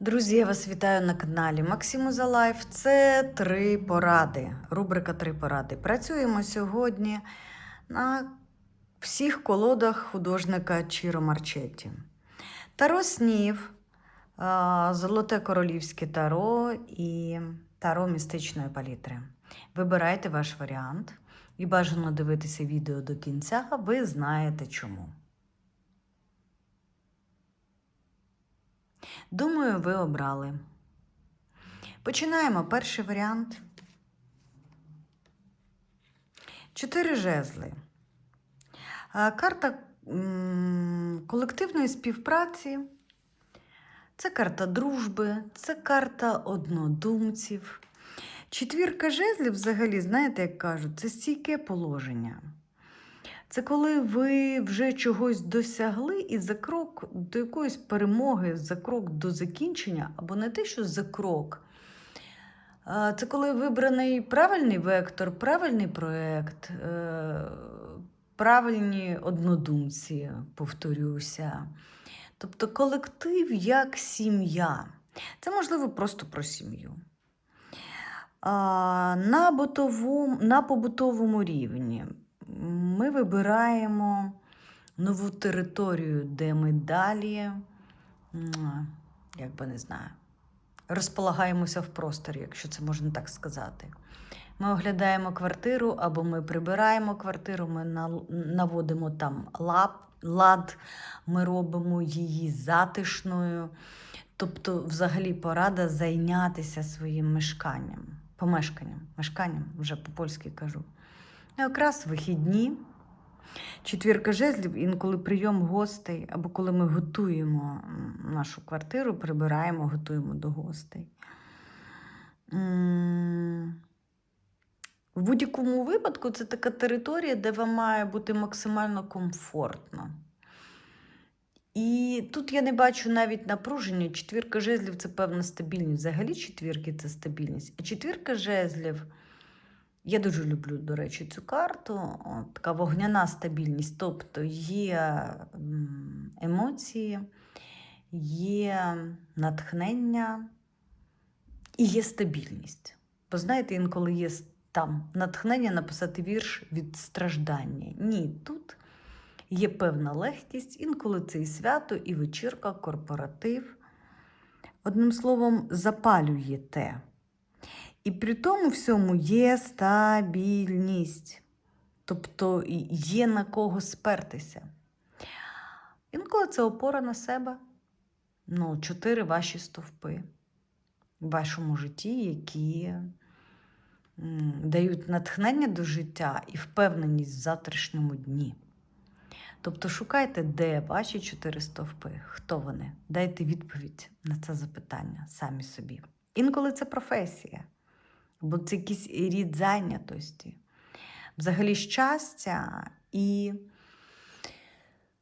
Друзі, я вас вітаю на каналі Максимуза Лайф. Це три поради. Рубрика Три поради. Працюємо сьогодні на всіх колодах художника Чіро Марчетті. Таро снів, Золоте королівське таро і таро містичної палітри. Вибирайте ваш варіант і бажано дивитися відео до кінця, ви знаєте чому. Думаю, ви обрали. Починаємо. Перший варіант. Чотири жезли. Карта колективної співпраці. Це карта дружби, це карта однодумців. Четвірка жезлів, взагалі, знаєте, як кажуть, це стійке положення. Це коли ви вже чогось досягли і за крок до якоїсь перемоги, за крок до закінчення, або не те, що за крок. Це коли вибраний правильний вектор, правильний проєкт, е, правильні однодумці, повторюся. Тобто колектив як сім'я. Це можливо просто про сім'ю. На, бутовому, на побутовому рівні ми вибираємо нову територію, де ми далі, як би не знаю, розполагаємося в просторі, якщо це можна так сказати. Ми оглядаємо квартиру або ми прибираємо квартиру, ми наводимо там лад, ми робимо її затишною. Тобто, взагалі, порада зайнятися своїм мешканням, помешканням, мешканням, вже по-польськи кажу. Якраз вихідні. Четвірка жезлів, інколи прийом гостей, або коли ми готуємо нашу квартиру, прибираємо, готуємо до гостей. В будь-якому випадку це така територія, де вам має бути максимально комфортно. І тут я не бачу навіть напруження. Четвірка жезлів це певна стабільність. Взагалі четвірки це стабільність. А четвірка жезлів. Я дуже люблю, до речі, цю карту. Така вогняна стабільність. Тобто є емоції, є натхнення і є стабільність. Бо знаєте, інколи є там натхнення написати вірш від страждання. Ні, тут є певна легкість, інколи це і свято, і вечірка, корпоратив. Одним словом, запалюєте. І при тому всьому є стабільність, тобто є на кого спертися. Інколи це опора на себе. Ну, чотири ваші стовпи в вашому житті, які дають натхнення до життя і впевненість в завтрашньому дні. Тобто шукайте, де ваші чотири стовпи, хто вони. Дайте відповідь на це запитання самі собі. Інколи це професія, або це якийсь рід зайнятості. Взагалі щастя і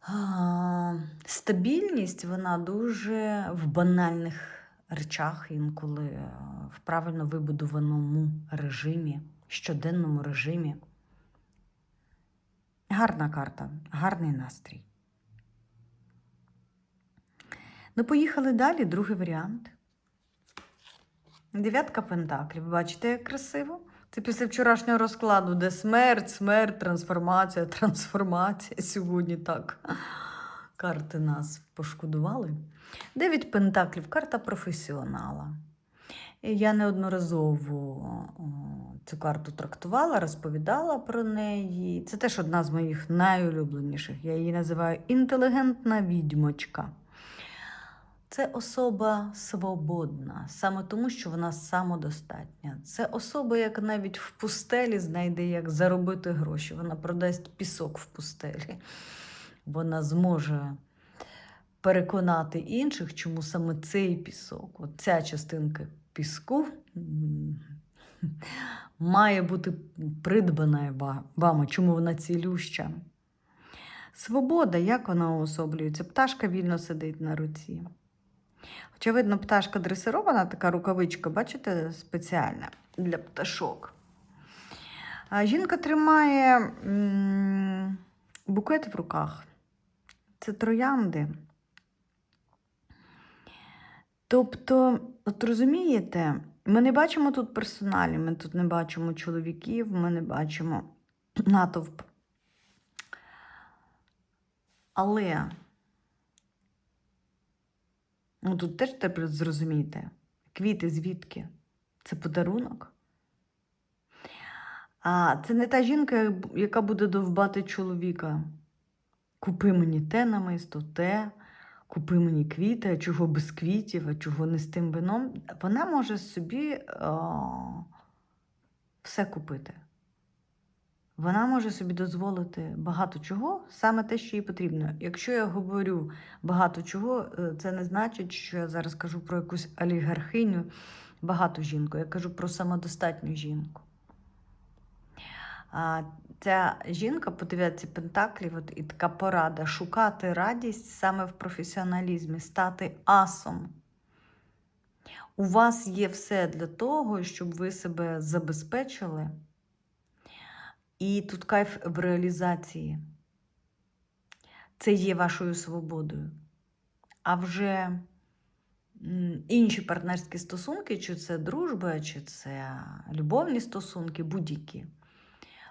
а, стабільність, вона дуже в банальних речах, інколи в правильно вибудованому режимі, щоденному режимі. Гарна карта, гарний настрій. Ну, поїхали далі, другий варіант. Дев'ятка пентаклів. Бачите, як красиво? Це після вчорашнього розкладу, де смерть, смерть, трансформація, трансформація. Сьогодні так. Карти нас пошкодували. Дев'ять пентаклів карта професіонала. Я неодноразово цю карту трактувала, розповідала про неї. Це теж одна з моїх найулюбленіших. Я її називаю інтелігентна відьмочка. Це особа свободна, саме тому, що вона самодостатня. Це особа, яка навіть в пустелі знайде, як заробити гроші. Вона продасть пісок в пустелі. Вона зможе переконати інших, чому саме цей пісок, ця частинка піску має бути придбана ва- вами, чому вона цілюща. Свобода, як вона уособлюється? Пташка вільно сидить на руці. Очевидно, пташка дресирована, така рукавичка, бачите, спеціальна для пташок. Жінка тримає букет в руках. Це троянди. Тобто, от розумієте, ми не бачимо тут персоналів, ми тут не бачимо чоловіків, ми не бачимо натовп. Але ну, тут теж треба зрозуміти, квіти звідки? Це подарунок. А це не та жінка, яка буде довбати чоловіка. Купи мені те намисто, те, купи мені квіти, а чого без квітів, а чого не з тим вином. Вона може собі о, все купити. Вона може собі дозволити багато чого, саме те, що їй потрібно. Якщо я говорю багато чого, е, це не значить, що я зараз кажу про якусь олігархиню, багату жінку. Я кажу про самодостатню жінку. А ця жінка по дев'ятці пентаклів, от і така порада шукати радість саме в професіоналізмі, стати асом. У вас є все для того, щоб ви себе забезпечили. І тут кайф в реалізації. Це є вашою свободою. А вже інші партнерські стосунки, чи це дружба, чи це любовні стосунки, будь-які.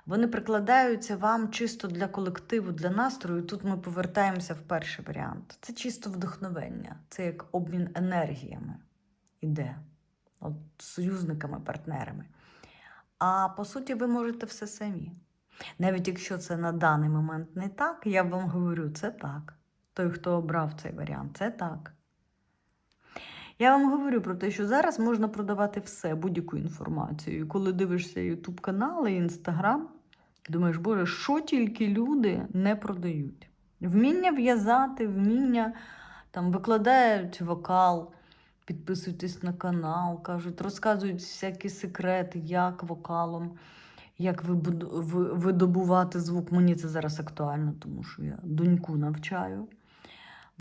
Вони прикладаються вам чисто для колективу, для настрою. Тут ми повертаємося в перший варіант. Це чисто вдохновення, це як обмін енергіями іде, от, союзниками, партнерами. А по суті, ви можете все самі. Навіть якщо це на даний момент не так, я вам говорю, це так. Той, хто обрав цей варіант, це так. Я вам говорю про те, що зараз можна продавати все, будь-яку інформацію. І коли дивишся YouTube канали, Інстаграм, думаєш, Боже, що тільки люди не продають? Вміння в'язати, вміння там викладають вокал, підписуйтесь на канал, кажуть, розказують всякі секрети, як вокалом, як видобувати звук. Мені це зараз актуально, тому що я доньку навчаю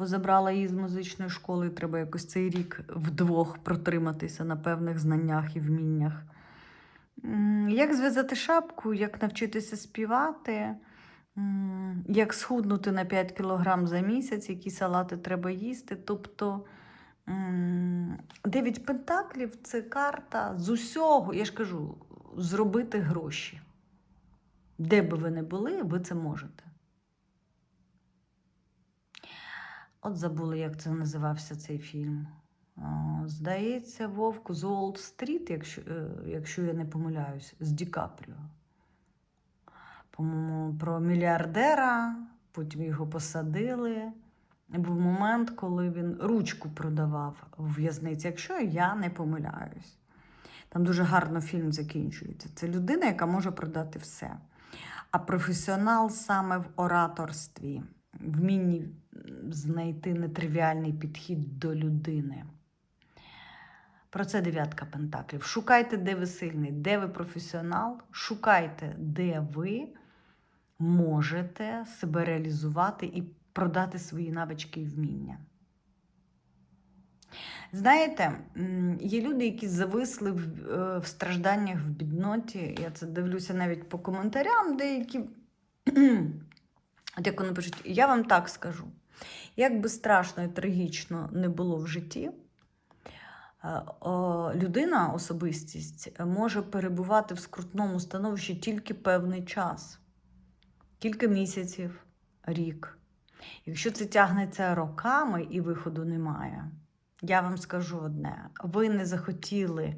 бо забрала її з музичної школи, і треба якось цей рік вдвох протриматися на певних знаннях і вміннях. Як зв'язати шапку, як навчитися співати, як схуднути на 5 кг за місяць, які салати треба їсти. Тобто дев'ять пентаклів це карта з усього, я ж кажу, зробити гроші. Де би ви не були, ви це можете. От забула, як це називався цей фільм. Здається, Вовк з Уолл-стріт, якщо, е, якщо я не помиляюсь, з Ді Капріо. По-моєму, про мільярдера, потім його посадили. Був момент, коли він ручку продавав в в'язниці, якщо я не помиляюсь. Там дуже гарно фільм закінчується. Це людина, яка може продати все. А професіонал саме в ораторстві, вмінні знайти нетривіальний підхід до людини. Про це дев'ятка пентаклів. Шукайте, де ви сильний, де ви професіонал, шукайте, де ви можете себе реалізувати і продати свої навички і вміння. Знаєте, є люди, які зависли в, е, в стражданнях в бідноті. Я це дивлюся навіть по коментарям, деякі. От як вони пишуть, я вам так скажу: як би страшно і трагічно не було в житті, е, людина, особистість, може перебувати в скрутному становищі тільки певний час, кілька місяців, рік. Якщо це тягнеться роками і виходу немає, я вам скажу одне: ви не захотіли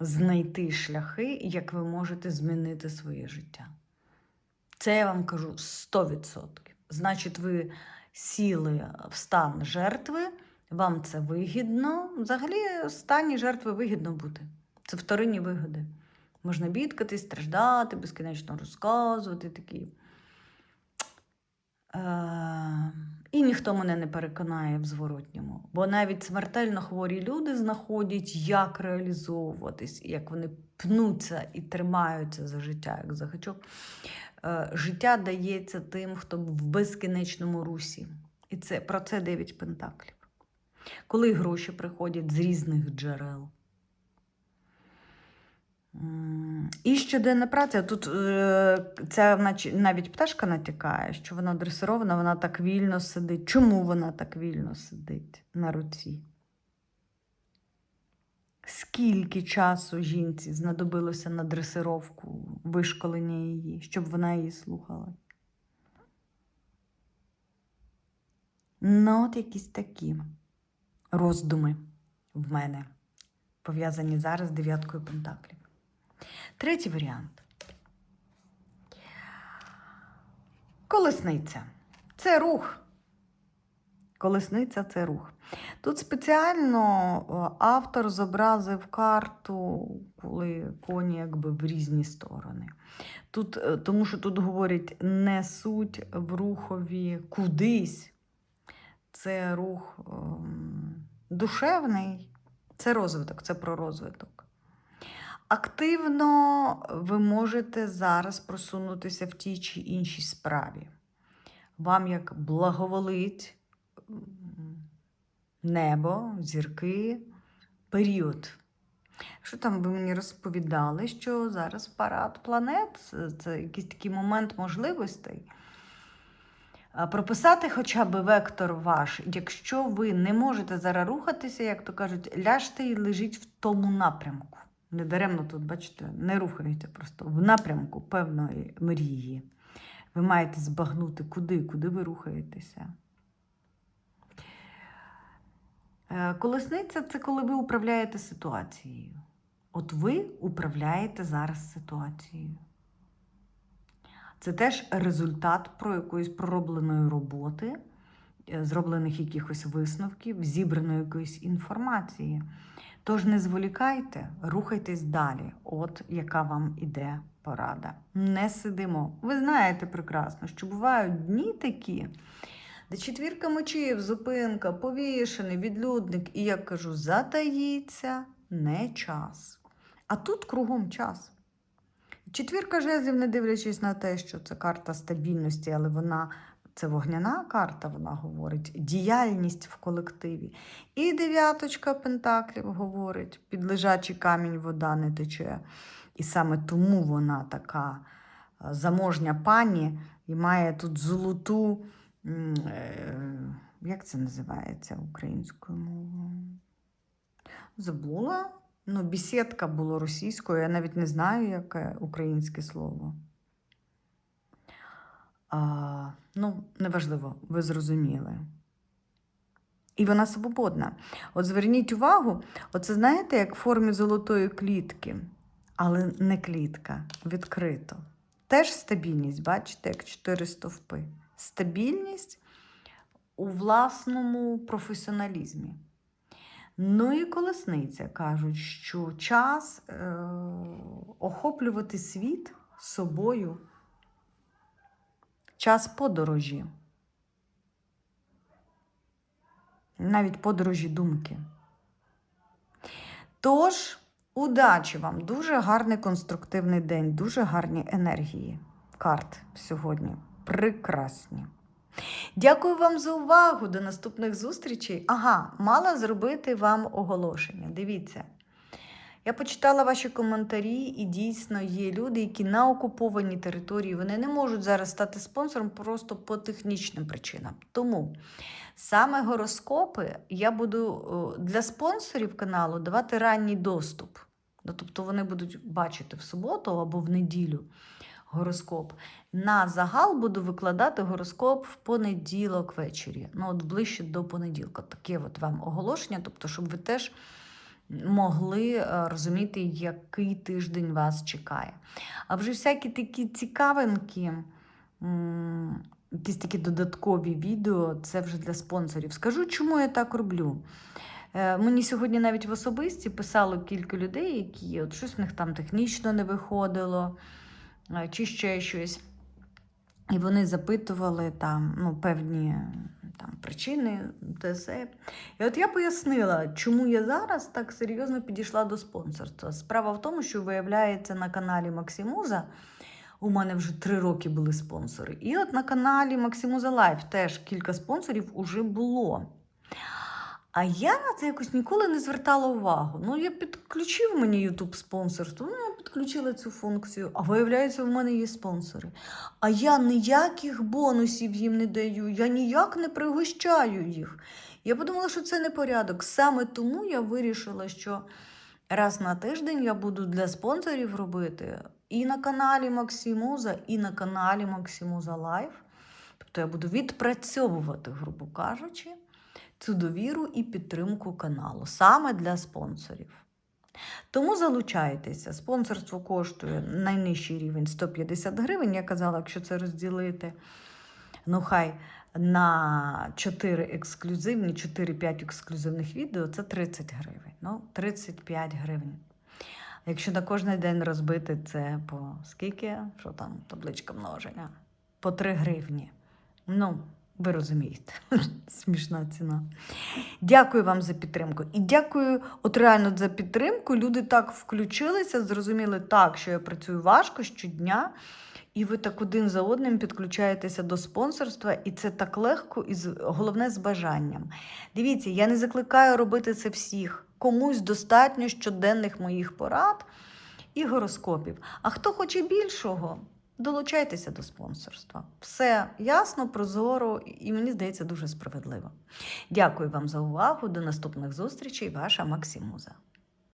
знайти шляхи, як ви можете змінити своє життя. Це я вам кажу 100%. Значить, ви сіли в стан жертви, вам це вигідно. Взагалі, в стані жертви вигідно бути. Це вторинні вигоди. Можна бідкатись, страждати, безкінечно розказувати такі. Е, І ніхто мене не переконає в зворотньому. Бо навіть смертельно хворі люди знаходять, як реалізовуватись, як вони пнуться і тримаються за життя, як за гачок. Е, Життя дається тим, хто в безкінечному русі. І це про це дев'ять пентаклів. Коли гроші приходять з різних джерел. І щоденна праця. Тут е, ця навіть пташка натякає, що вона дресирована, вона так вільно сидить. Чому вона так вільно сидить на руці? скільки часу жінці знадобилося на дресировку, вишколення її, щоб вона її слухала. Ну, от якісь такі роздуми в мене, пов'язані зараз з дев'яткою пентаклів. Третій варіант. Колесниця. Це рух. Колесниця це рух. Тут спеціально е, автор зобразив карту, коли коні якби в різні сторони. Тут, е, тому що тут говорять несуть в рухові кудись. Це рух ем, душевний, це розвиток, це про розвиток. Активно ви можете зараз просунутися в тій чи іншій справі. Вам як благоволить небо, зірки, період. Що там ви мені розповідали, що зараз парад планет це, якийсь такий момент можливостей. Прописати хоча б вектор ваш, якщо ви не можете зараз рухатися, як то кажуть, ляжте і лежіть в тому напрямку. Недаремно тут, бачите, не рухаєте просто в напрямку певної мрії. Ви маєте збагнути, куди, куди ви рухаєтеся. Е, Колесниця це коли ви управляєте ситуацією. От ви управляєте зараз ситуацією. Це теж результат про якоїсь проробленої роботи, зроблених якихось висновків, зібраної якоїсь інформації. Тож не зволікайте, рухайтесь далі. От яка вам іде порада. Не сидимо. Ви знаєте прекрасно, що бувають дні такі, де четвірка мечів, зупинка, повішений, відлюдник, і я кажу, затаїться не час. А тут кругом час. Четвірка жезлів, не дивлячись на те, що це карта стабільності, але вона це вогняна карта, вона говорить, діяльність в колективі. І дев'яточка пентаклів говорить, під лежачий камінь вода не тече. І саме тому вона така е, заможня пані і має тут золоту, е, як це називається українською мовою? Забула. Ну, бісідка було російською, я навіть не знаю, яке українське слово. А, ну, неважливо, ви зрозуміли. І вона свободна. От зверніть увагу, оце знаєте, як в формі золотої клітки, але не клітка, відкрито. Теж стабільність, бачите, як чотири стовпи. Стабільність у власному професіоналізмі. Ну і колесниця кажуть, що час е- охоплювати світ собою, час подорожі, навіть подорожі думки. Тож, удачі вам! Дуже гарний конструктивний день, дуже гарні енергії карт сьогодні. Прекрасні. Дякую вам за увагу. До наступних зустрічей. Ага, мала зробити вам оголошення. Дивіться. Я почитала ваші коментарі, і дійсно є люди, які на окупованій території вони не можуть зараз стати спонсором просто по технічним причинам. Тому саме гороскопи я буду е, для спонсорів каналу давати ранній доступ. Ну, Тобто вони будуть бачити в суботу або в неділю гороскоп. На загал буду викладати гороскоп в понеділок ввечері. Ну, от ближче до понеділка. Таке от вам оголошення, тобто, щоб ви теж могли е, розуміти, який тиждень вас чекає. А вже всякі такі цікавинки, якісь такі додаткові відео, це вже для спонсорів. Скажу, чому я так роблю. Е, Мені сьогодні навіть в особисті писало кілька людей, які от щось в них там технічно не виходило, е, чи ще щось. І вони запитували там ну, певні там, причини, все. І от я пояснила, чому я зараз так серйозно підійшла до спонсорства. Справа в тому, що виявляється на каналі Максимуза. У мене вже три роки були спонсори. І от на каналі Максимуза Лайф теж кілька спонсорів уже було. А я на це якось ніколи не звертала увагу. Ну, я підключив мені YouTube спонсорство, ну, підключила цю функцію, а виявляється, в мене є спонсори. А я ніяких бонусів їм не даю, я ніяк не пригощаю їх. Я подумала, що це не порядок. Саме тому я вирішила, що Раз на тиждень я буду для спонсорів робити і на каналі Максимуза, і на каналі Максимуза Лайф. Тобто я буду відпрацьовувати, грубо кажучи, цю довіру і підтримку каналу саме для спонсорів. Тому залучайтеся. Спонсорство коштує найнижчий рівень 150 гривень. Я казала, якщо це розділити, ну хай на 4 ексклюзивні, 4-5 ексклюзивних відео це 30 гривень. Ну, 35 гривень. Якщо на кожен день розбити це по скільки? Що там, табличка множення? По 3 гривні. Ну, ви розумієте, смішна ціна. Дякую вам за підтримку. І дякую, от реально за підтримку. Люди так включилися, зрозуміли так, що я працюю важко щодня, і ви так один за одним підключаєтеся до спонсорства, і це так легко, і головне з бажанням. Дивіться, я не закликаю робити це всіх. Комусь достатньо щоденних моїх порад і гороскопів. А хто хоче більшого, долучайтеся до спонсорства. Все ясно, прозоро і мені здається дуже справедливо. Дякую вам за увагу. До наступних зустрічей. Ваша Максимуза.